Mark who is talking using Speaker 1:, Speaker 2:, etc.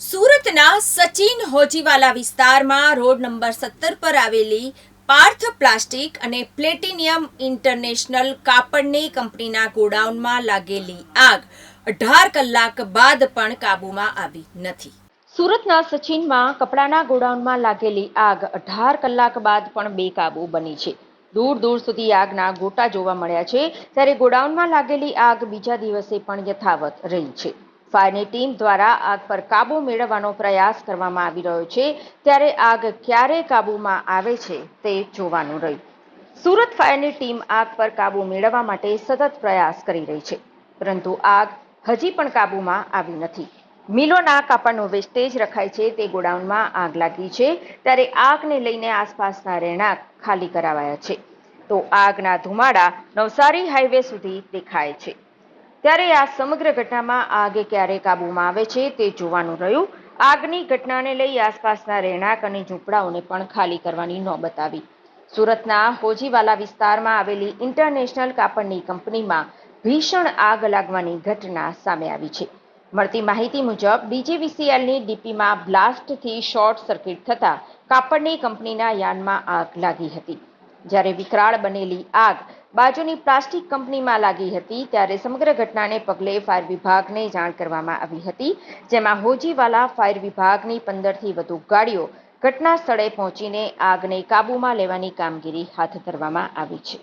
Speaker 1: સુરતના સચિન હોજીવાલા વિસ્તારમાં road number સત્તર પર આવેલી પાર્થ પ્લાસ્ટિક અને પ્લેટિનિયમ ઇન્ટરનેશનલ કાપડની કંપનીના ગોડાઉનમાં લાગેલી આગ અઢાર કલાક બાદ પણ કાબૂમાં આવી નથી.
Speaker 2: સુરતના સચિનમાં કપડાના ગોડાઉનમાં લાગેલી આગ અઢાર કલાક બાદ પણ બેકાબૂ બની છે. દૂર દૂર સુધી આગના ગોટા જોવા મળ્યા છે ત્યારે ગોડાઉનમાં લાગેલી આગ બીજા દિવસે પણ યથાવત રહી છે. ફાયરની ટીમ દ્વારા આગ પર કાબૂ મેળવવાનો પ્રયાસ કરવામાં આવી રહ્યો છે. ત્યારે આગ ક્યારે કાબૂમાં આવે છે તે જોવાનું રહ્યું. સુરત ફાયરની ટીમ આગ પર કાબૂ મેળવવા માટે સતત પ્રયાસ કરી રહી છે. પરંતુ આગ હજી પણ કાબૂમાં આવી નથી. મિલોના કાપડનું વેસ્ટેજ રખાય છે તે ગોડાઉનમાં આગ લાગી છે. ત્યારે આગને લઈને આસપાસના રહેણાંક ખાલી કરાવાયા છે. તો આગના ધુમાડા નવસારી હાઈવે સુધી દેખાય છે. ત્યારે આ સમગ્ર ઘટનામાં આગ ક્યારે કાબૂમાં આવે છે તે જોવાનું રહ્યું. આગની ઘટનાને લઈ આસપાસના રહેણાંક અને ઝૂંપડાઓને પણ ખાલી કરવાની નોબત આવી સુરતના હોજીવાલા વિસ્તારમાં આવેલી ઇન્ટરનેશનલ કાપડની કંપનીમાં ભીષણ આગ લાગવાની ઘટના સામે આવી છે. મળતી માહિતી મુજબ, ડીજીવીસીએલની ડીપીમાં બ્લાસ્ટથી શોર્ટ સર્કિટ થતાં કાપડની કંપનીના યાનમાં આગ લાગી હતી. જ્યારે વિકરાળ બનેલી આગ બાજુની પ્લાસ્ટિક કંપનીમાં લાગી હતી ત્યારે સમગ્ર ઘટનાને પગલે ફાયર વિભાગને જાણ કરવામાં આવી હતી, જેમાં હોજીવાલા ફાયર વિભાગની પંદરથી વધુ ગાડીઓ ઘટના સ્થળે પહોંચીને આગને કાબૂમાં લેવાની કામગીરી હાથ ધરવામાં આવી છે.